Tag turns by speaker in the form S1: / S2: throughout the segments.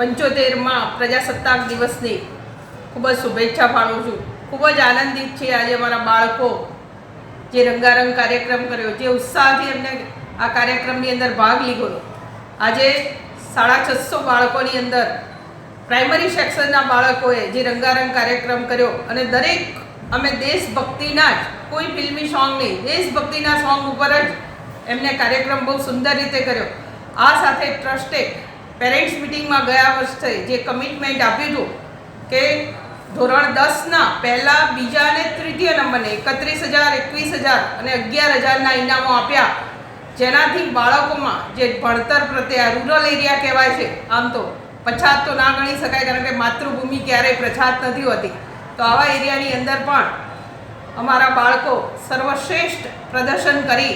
S1: પંચોતેરમાં પ્રજાસત્તાક દિવસની ખૂબ જ શુભેચ્છા પાડું છું. ખૂબ જ આનંદિત છે આજે અમારા બાળકો જે રંગારંગ કાર્યક્રમ કર્યો, જે ઉત્સાહથી એમને આ કાર્યક્રમની અંદર ભાગ લીધો. આજે સાડા છસો બાળકોની અંદર પ્રાઇમરી સેક્શનના બાળકોએ જે રંગારંગ કાર્યક્રમ કર્યો અને દરેક અમે દેશભક્તિના જ, કોઈ ફિલ્મી સોંગ નહીં, દેશભક્તિના સોંગ ઉપર જ એમને કાર્યક્રમ બહુ સુંદર રીતે કર્યો. આ સાથે ટ્રસ્ટે પેરેન્ટ્સ મિટિંગમાં ગયા વર્ષે જે કમિટમેન્ટ આપ્યું હતું કે ધોરણ દસના પહેલાં બીજા અને તૃતીય નંબરને એકત્રીસ હજાર, એકવીસ હજાર અને અગિયાર હજારના ઇનામો આપ્યા. જેનાથી બાળકોમાં જે ભણતર પ્રત્યે આ રૂરલ એરિયા કહેવાય છે, આમ તો પછાત તો ના ગણી શકાય કારણ કે માતૃભૂમિ ક્યારેય પ્રછાત નથી હોતી. તો આવા એરિયાની અંદર પણ અમારા બાળકો સર્વશ્રેષ્ઠ પ્રદર્શન કરી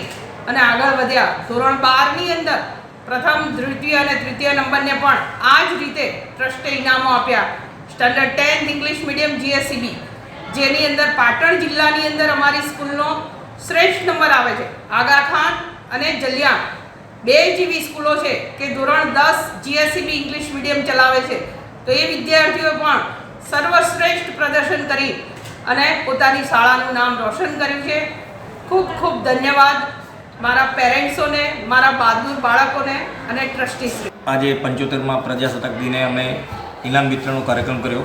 S1: અને આગળ વધ્યા. ધોરણ બારની અંદર પ્રથમ દ્વિતીય અને તૃતીય નંબરને પણ આ જ રીતે ટ્રસ્ટે ઇનામો આપ્યા. Standard tenth English medium GSCB, જેની અંદર પાટણ જિલ્લાની અંદર અમારી સ્કૂલનો શ્રેષ્ઠ નંબર આવે છે. આગા ખાન અને જલિયાણ બે જેવી સ્કૂલો છે કે ધોરણ દસ જીએસસીબી ઇંગ્લિશ મીડિયમ ચલાવે છે. તો એ વિદ્યાર્થીઓ પણ સર્વશ્રેષ્ઠ પ્રદર્શન કરી અને પોતાની શાળાનું નામ રોશન કર્યું છે. ખૂબ ખૂબ ધન્યવાદ. મારા પેરેન્ટ્સોને, મારા બહાદુર બાળકોને અને ટ્રસ્ટીશ્રી
S2: આજે પંચોતેરમાં પ્રજાસત્તાક દિને અમે ઇનામ વિતરણનો કાર્યક્રમ કર્યો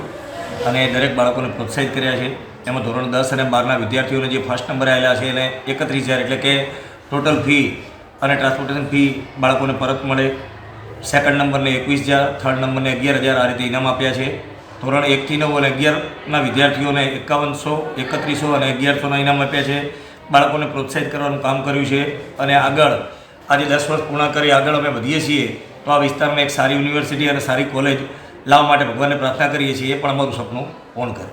S2: અને દરેક બાળકોને પ્રોત્સાહિત કર્યા છે. એમાં ધોરણ દસ અને બારના વિદ્યાર્થીઓને જે ફર્સ્ટ નંબર આવેલા છે એને એકત્રીસ હજાર એટલે કે ટોટલ ફી અને ટ્રાન્સપોર્ટેશન ફી બાળકોને પરત મળે. સેકન્ડ નંબરને એકવીસ હજાર, થર્ડ નંબરને અગિયાર હજાર આ રીતે ઇનામ આપ્યા છે. ધોરણ એકથી નવ અને અગિયારના વિદ્યાર્થીઓને એકાવનસો, એકત્રીસો અને અગિયારસોના ઇનામ આપ્યા છે. બાળકોને પ્રોત્સાહિત કરવાનું કામ કર્યું છે અને આગળ આજે દસ વર્ષ પૂર્ણ કરી આગળ અમે વધીએ છીએ, તો આ વિસ્તારમાં એક સારી યુનિવર્સિટી અને સારી કોલેજ લાવવા માટે ભગવાનને પ્રાર્થના કરીએ છીએ, એ પણ અમારું સપનું પૂર્ણ કરે.